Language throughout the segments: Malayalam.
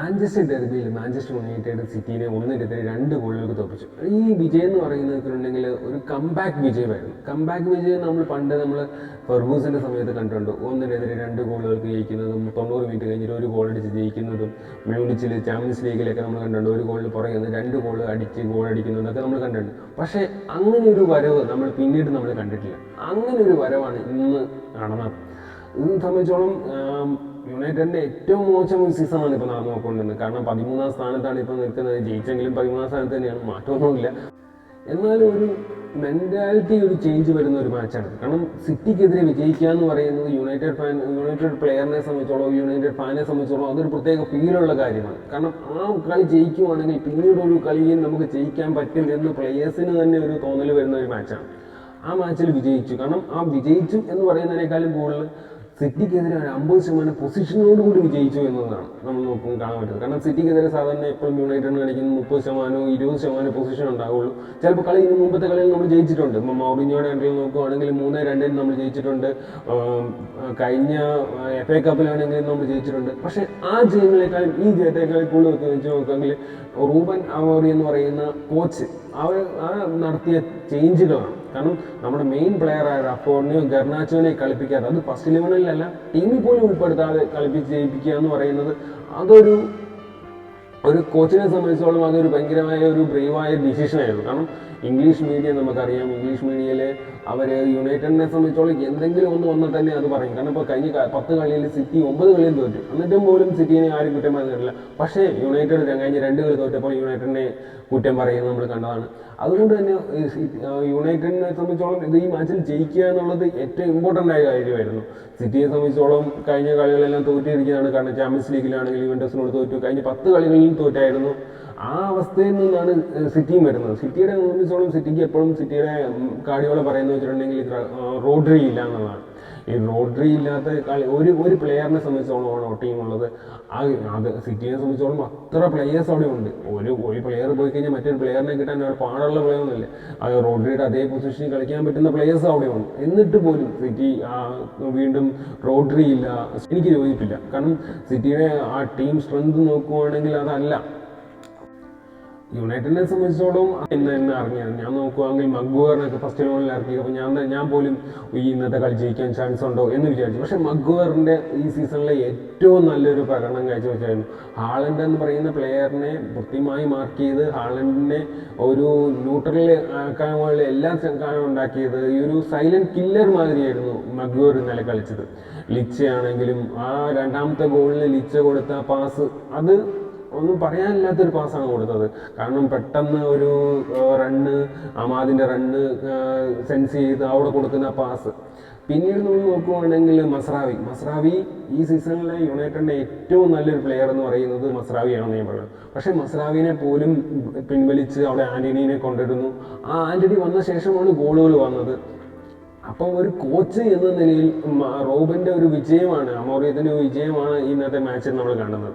മാഞ്ചസ്റ്റർ ഡെർബിയിൽ മാഞ്ചസ്റ്റർ യുണൈറ്റഡ് സിറ്റിനെ ഒന്നിനെതിരെ രണ്ട് ഗോളുകൾക്ക് തോപ്പിച്ചു ഈ വിജയം എന്ന് പറയുന്നത് വെച്ചിട്ടുണ്ടെങ്കിൽ ഒരു കംബാക്ക് വിജയമായിരുന്നു. കംബാക്ക് വിജയം നമ്മൾ പണ്ട് നമ്മൾ ഫെർഗൂസിന്റെ സമയത്ത് കണ്ടിട്ടുണ്ട്. ഒന്നിനെതിരെ രണ്ട് ഗോളുകൾക്ക് ജയിക്കുന്നതും തൊണ്ണൂറ് മിനിറ്റ് കഴിഞ്ഞിട്ട് ഒരു ഗോൾ അടിച്ച് ജയിക്കുന്നതും മ്യൂണിച്ചിൽ ചാമ്പ്യൻസ് ലീഗിലൊക്കെ നമ്മൾ കണ്ടിട്ടുണ്ട്. ഒരു ഗോളിൽ പുറകെ രണ്ട് ഗോൾ അടിച്ച് ഗോൾ അടിക്കുന്നതൊക്കെ നമ്മൾ കണ്ടിട്ടുണ്ട്. പക്ഷേ അങ്ങനെ ഒരു വരവ് നമ്മൾ പിന്നീട് നമ്മൾ കണ്ടിട്ടില്ല. അങ്ങനെ ഒരു വരവാണ് ഇന്ന് നടന്നത്. ഇന്ന് സംബന്ധിച്ചോളം യുണൈറ്റഡിന്റെ ഏറ്റവും മോശം ഒരു ഇപ്പോൾ നടന്നു നോക്കൊണ്ടിരുന്നത് കാരണം പതിമൂന്നാം സ്ഥാനത്താണ് ഇപ്പോൾ നിൽക്കുന്നത്. ജയിച്ചെങ്കിലും പതിമൂന്നാം സ്ഥാനത്ത് തന്നെയാണ്. മാറ്റമൊന്നുമില്ല. എന്നാലും ഒരു മെന്റാലിറ്റി ഒരു ചേഞ്ച് വരുന്ന ഒരു മാച്ചാണ് കാരണം സിറ്റിക്കെതിരെ വിജയിക്കുക എന്ന് പറയുന്നത് യുണൈറ്റഡ് ഫാൻ യുണൈറ്റഡ് പ്ലെയറിനെ സംബന്ധിച്ചോളം യുണൈറ്റഡ് ഫാനെ സംബന്ധിച്ചോളം അതൊരു പ്രത്യേക ഫീലുള്ള കാര്യമാണ്. കാരണം ആ കളി ജയിക്കുവാണെങ്കിൽ പിന്നീട് ഒരു കളിയിൽ നമുക്ക് ജയിക്കാൻ പറ്റും എന്ന് പ്ലെയേഴ്സിന് തന്നെ ഒരു തോന്നൽ വരുന്ന ഒരു മാച്ചാണ് ആ മാച്ചിൽ വിജയിച്ചു. കാരണം ആ വിജയിച്ചു എന്ന് പറയുന്നതിനേക്കാളും കൂടുതൽ സിറ്റിക്കെതിരെ ഒരു അമ്പത് ശതമാനം പൊസിഷനോട് കൂടി വിജയിച്ചു എന്നതാണ് നമ്മൾ നോക്കും കാണാൻ പറ്റുന്നത്. കാരണം സിറ്റിക്കെതിരെ സാധാരണ എപ്പോഴും യുണൈറ്റഡ് കളിക്കുന്ന മുപ്പത് ശതമാനവും ഇരുപത് ശതമാനം പൊസിഷൻ ഉണ്ടാവുള്ളൂ. ചിലപ്പോൾ കളി ഇന്ന് മുമ്പത്തെ കളിയിൽ നമ്മൾ ജയിച്ചിട്ടുണ്ട്. ഇപ്പം മൗറിഞ്ഞോടെ അണ്ടിൽ നോക്കുകയാണെങ്കിൽ മൂന്ന് രണ്ടിന് നമ്മൾ ജയിച്ചിട്ടുണ്ട്. കഴിഞ്ഞ എഫ് എ കപ്പിലാണെങ്കിലും നമ്മൾ ജയിച്ചിട്ടുണ്ട്. പക്ഷേ ആ ജയങ്ങളെക്കാളും ഈ ജയത്തെക്കാളും കൂടുതൽ വെച്ച് നോക്കുകയാണെങ്കിൽ റൂബൻ അവോറി എന്ന് പറയുന്ന കോച്ച് അവർ ആ നടത്തിയ ചേഞ്ചുകളാണ് കാരണം നമ്മുടെ മെയിൻ പ്ലെയർ ആയ റഫോണിനെയോ ഗർണാച്ചോനെയും കളിപ്പിക്കാതെ അത് ഫസ്റ്റ് ഇലവനിലല്ല ടീമിൽ പോലും ഉൾപ്പെടുത്താതെ കളിപ്പിച്ച് ജയിപ്പിക്കുക എന്ന് പറയുന്നത് അതൊരു ഒരു കോച്ചിനെ സംബന്ധിച്ചോളം അതൊരു ഭയങ്കരമായ ഒരു ബ്രേവായ ഡിസിഷനായിരുന്നു. കാരണം ഇംഗ്ലീഷ് മീഡിയ നമുക്കറിയാം. ഇംഗ്ലീഷ് മീഡിയയിൽ അവർ യുണൈറ്റഡിനെ സംബന്ധിച്ചോളം എന്തെങ്കിലും ഒന്ന് വന്നാൽ തന്നെ അത് പറയും. കാരണം ഇപ്പോൾ കഴിഞ്ഞ പത്ത് കളിയിൽ സിറ്റി ഒമ്പത് കളിയിൽ തോറ്റു. എന്നിട്ടും പോലും സിറ്റിനെ ആരും കുറ്റം പറഞ്ഞിട്ടില്ല പക്ഷേ യുണൈറ്റഡ് കഴിഞ്ഞ രണ്ട് കളി തോറ്റപ്പോൾ യുണൈറ്റഡിനെ കുറ്റം പറയുന്നത് നമ്മൾ കണ്ടതാണ്. അതുകൊണ്ട് തന്നെ യുണൈറ്റഡിനെ സംബന്ധിച്ചോളം ഇത് ഈ മാച്ചിൽ ജയിക്കുക എന്നുള്ളത് ഏറ്റവും ഇമ്പോർട്ടന്റ് ആയ കാര്യമായിരുന്നു. സിറ്റിയെ സംബന്ധിച്ചോളം കഴിഞ്ഞ കളികളെല്ലാം തോറ്റിയിരിക്കുന്നതാണ് കാരണം ചാമ്പ്യൻസ് ലീഗിലാണെങ്കിൽ യുവന്റസിനോട് തോറ്റു. കഴിഞ്ഞ പത്ത് കളികളിൽ തോറ്റായിരുന്നു. ആ അവസ്ഥയിൽ നിന്നാണ് സിറ്റിയും വരുന്നത്. സിറ്റിയുടെ സംബന്ധിച്ചോളം സിറ്റിക്ക് എപ്പോഴും സിറ്റിയുടെ കാർഡിയോളെ പറയുന്നത് വെച്ചിട്ടുണ്ടെങ്കിൽ റോഡ്രി ഇല്ല എന്നുള്ളതാണ്. ഈ റോഡ്രി ഇല്ലാത്ത കളി ഒരു ഒരു പ്ലെയറിനെ സംബന്ധിച്ചോളമാണ് ടീം ഉള്ളത്. ആ അത് സിറ്റിയെ സംബന്ധിച്ചോളം അത്ര പ്ലെയേഴ്സ് അവിടെ ഉണ്ട്. ഒരു ഒരു പ്ലെയർ പോയി കഴിഞ്ഞാൽ മറ്റൊരു പ്ലെയറിനെ കിട്ടാൻ അവിടെ പാടുള്ള പ്ലെയർ ഒന്നുമില്ല. അത് റോഡ്രിയുടെ അതേ പൊസിഷനിൽ കളിക്കാൻ പറ്റുന്ന പ്ലെയേഴ്സ് അവിടെ ഉണ്ട്. എന്നിട്ട് പോലും സിറ്റി വീണ്ടും റോഡ്രി ഇല്ല. എനിക്ക് യോജിപ്പില്ല. കാരണം സിറ്റിയുടെ ആ ടീം സ്ട്രെങ്ത് നോക്കുവാണെങ്കിൽ അതല്ല. യുണൈറ്റഡിനെ സംബന്ധിച്ചോളം ഇന്ന് തന്നെ ഇറങ്ങിയത് ഞാൻ നോക്കുവാണെങ്കിൽ മഗ്വറിനൊക്കെ ഫസ്റ്റ് ലോണിൽ ഇറക്കി അപ്പോൾ ഞാൻ ഞാൻ പോലും ഈ ഇന്നത്തെ കളി ജയിക്കാൻ ചാൻസ് ഉണ്ടോ എന്ന് വിചാരിച്ചു. പക്ഷെ മഗ്വറിന്റെ ഈ സീസണിലെ ഏറ്റവും നല്ലൊരു പ്രകടനം കാഴ്ചവെച്ചായിരുന്നു. ഹാളൻഡ് എന്ന് പറയുന്ന പ്ലെയറിനെ കൃത്യമായി മാർക്ക് ചെയ്ത് ഹാളൻഡിനെ ഒരു ന്യൂട്രലിൽ ആക്കാനുള്ള എല്ലാ കാലം ഉണ്ടാക്കിയത് ഈ ഒരു സൈലന്റ് കില്ലർ മാതിരിയായിരുന്നു മഗ്വർ ഇന്നലെ കളിച്ചത്. ലിച്ചയാണെങ്കിലും ആ രണ്ടാമത്തെ ഗോളിന് ലിച്ച കൊടുത്ത പാസ് അത് ഒന്നും പറയാനില്ലാത്തൊരു പാസ്സാണ് കൊടുത്തത്. കാരണം പെട്ടെന്ന് ഒരു റണ്ണ് അമാദിന്റെ റണ്ണ് സെൻസ് ചെയ്ത് അവിടെ കൊടുക്കുന്ന പാസ് പിന്നീട് നമ്മൾ നോക്കുവാണെങ്കിൽ മസ്രാവി. മസ്രാവി ഈ സീസണിലെ യുണൈറ്റഡിന്റെ ഏറ്റവും നല്ലൊരു പ്ലെയർ എന്ന് പറയുന്നത് മസ്രാവിയാണെന്ന് ഞാൻ പറയുന്നത് പക്ഷേ മസ്രാവിനെ പോലും പിൻവലിച്ച് അവിടെ ആന്റണീനെ കൊണ്ടിരുന്നു. ആ ആന്റണി വന്ന ശേഷമാണ് ഗോളുകൾ വന്നത്. അപ്പം ഒരു കോച്ച് എന്ന നിലയിൽ റോബിന്റെ ഒരു വിജയമാണ് അമോറിയത്തിന്റെ വിജയമാണ് ഇന്നത്തെ മാച്ചിൽ നമ്മൾ കാണുന്നത്.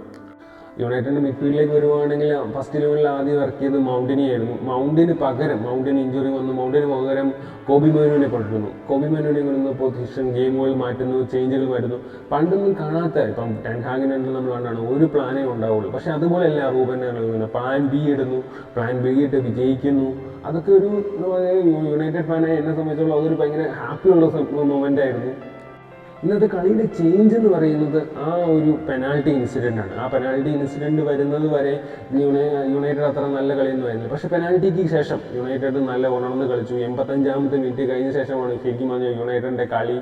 യുണൈറ്റഡിന്റെ മിഡ്ഫീൽഡിലേക്ക് വരുവാണെങ്കിൽ ഫസ്റ്റ് ഇലവനിൽ ആദ്യം ഇറക്കിയത് മൗണ്ടിനെ ആയിരുന്നു. മൗണ്ടിന് പകരം മൗണ്ടിന് ഇഞ്ചുറി വന്നു. മൗണ്ടിന് പകരം കോബി മേനുവിനെ കൊണ്ടിരുന്നു കോബി മേനുവിനെ കൊണ്ടുവന്ന് പൊസിഷൻ ഗെയിമുകൾ മാറ്റുന്നു ചേഞ്ചുകൾ വരുന്നു. പണ്ടൊന്നും കാണാത്ത ഇപ്പം ടെൻഹാഗിനെ നമ്മൾ കണ്ടാണ് ഒരു പ്ലാനേ ഉണ്ടാവുള്ളൂ. പക്ഷെ അതുപോലെയല്ല റൂബൻ പ്ലാൻ ബി ഇടുന്നു പ്ലാൻ ബി ഇട്ട് വിജയിക്കുന്നു. അതൊക്കെ ഒരു യുണൈറ്റഡ് ഫാനായി എന്നെ സംബന്ധിച്ചോളം അതൊരു ഭയങ്കര ഹാപ്പിയുള്ള മൊമെന്റ് ആയിരുന്നു. ഇന്നത്തെ കളിയുടെ ചേഞ്ച് എന്ന് പറയുന്നത് ആ ഒരു പെനാൽറ്റി ഇൻസിഡന്റ് ആണ്. ആ പെനാൽറ്റി ഇൻസിഡന്റ് വരുന്നത് വരെ യുണൈ യുണൈറ്റഡ് അത്ര നല്ല കളിയൊന്നും ആയിരുന്നില്ല. പക്ഷേ പെനാൽറ്റിക്ക് ശേഷം യുണൈറ്റഡ് നല്ല ഉണർന്ന് കളിച്ചു. എൺപത്തഞ്ചാമത്തെ മിനിറ്റ് കഴിഞ്ഞ ശേഷമാണ് ശരിക്കും പറഞ്ഞ യുണൈറ്റഡിന്റെ കളി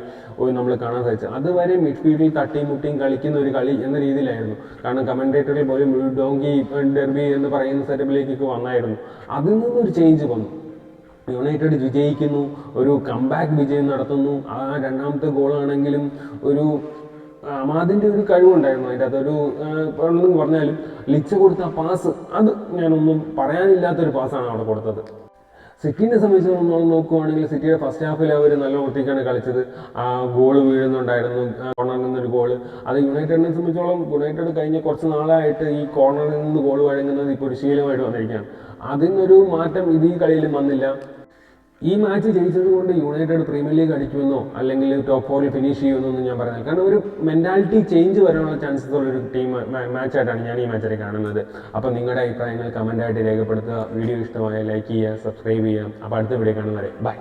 നമ്മൾ കാണാൻ സാധിച്ചത്. അതുവരെ മിഡ്ഫീൽഡിൽ തട്ടിയും മുട്ടിയും കളിക്കുന്ന ഒരു കളി എന്ന രീതിയിലായിരുന്നു. കാരണം കമന്റേറ്ററിൽ പോലും ഡോങ്കി ഡെർബി എന്ന് പറയുന്ന സെറ്റപ്പിലേക്കൊക്കെ വന്നായിരുന്നു. അതിൽ നിന്നൊരു ചേഞ്ച് വന്നു. യുണൈറ്റഡ് വിജയിക്കുന്നു ഒരു കംബാക്ക് വിജയം നടത്തുന്നു. ആ രണ്ടാമത്തെ ഗോളാണെങ്കിലും ഒരു അമാദിന്റെ ഒരു കഴിവുണ്ടായിരുന്നു അതിന്റെ അകത്തൊരു പറഞ്ഞാലും ലിച്ച കൊടുത്ത പാസ് അത് ഞാനൊന്നും പറയാനില്ലാത്തൊരു പാസ്സാണ് അവിടെ കൊടുത്തത്. സിറ്റിനെ സംബന്ധിച്ച് നമ്മൾ നോക്കുവാണെങ്കിൽ സിറ്റിയുടെ ഫസ്റ്റ് ഹാഫിൽ അവർ നല്ല വൃത്തിക്കാണ് കളിച്ചത്. ആ ഗോൾ വീഴുന്നുണ്ടായിരുന്നു കോർണറിൽ നിന്നൊരു ഗോൾ അത് യുണൈറ്റഡിനെ സംബന്ധിച്ചോളം യുണൈറ്റഡ് കഴിഞ്ഞ കുറച്ച് നാളായിട്ട് ഈ കോർണറിൽ നിന്ന് ഗോൾ വഴങ്ങുന്നത് ഇപ്പോൾ ഒരു ശീലമായിട്ട് വന്നിരിക്കുകയാണ്. അതിൽ നിന്നൊരു മാറ്റം ഇത് ഈ കളിയിലും വന്നില്ല. ഈ മാച്ച് ജയിച്ചത് കൊണ്ട് യുണൈറ്റഡ് പ്രീമിയർ ലീഗ് അടിക്കുമെന്നോ അല്ലെങ്കിൽ ടോപ്പ് ഫോറിൽ ഫിനിഷ് ചെയ്യുമെന്നൊന്നും ഞാൻ പറയുന്നില്ല കാരണം ഒരു മെന്റാലിറ്റി ചേഞ്ച് വരാനുള്ള ചാൻസസ് ഉള്ള ഒരു ടീം മാച്ചായിട്ടാണ് ഞാൻ ഈ മാച്ചിനെ കാണുന്നത്. അപ്പോൾ നിങ്ങളുടെ അഭിപ്രായങ്ങൾ കമന്റായിട്ട് രേഖപ്പെടുത്തുക. വീഡിയോ ഇഷ്ടമായ ലൈക്ക് ചെയ്യുക സബ്സ്ക്രൈബ് ചെയ്യുക. അപ്പോൾ അടുത്ത വീഡിയോ കാണുന്നവരെ ബൈ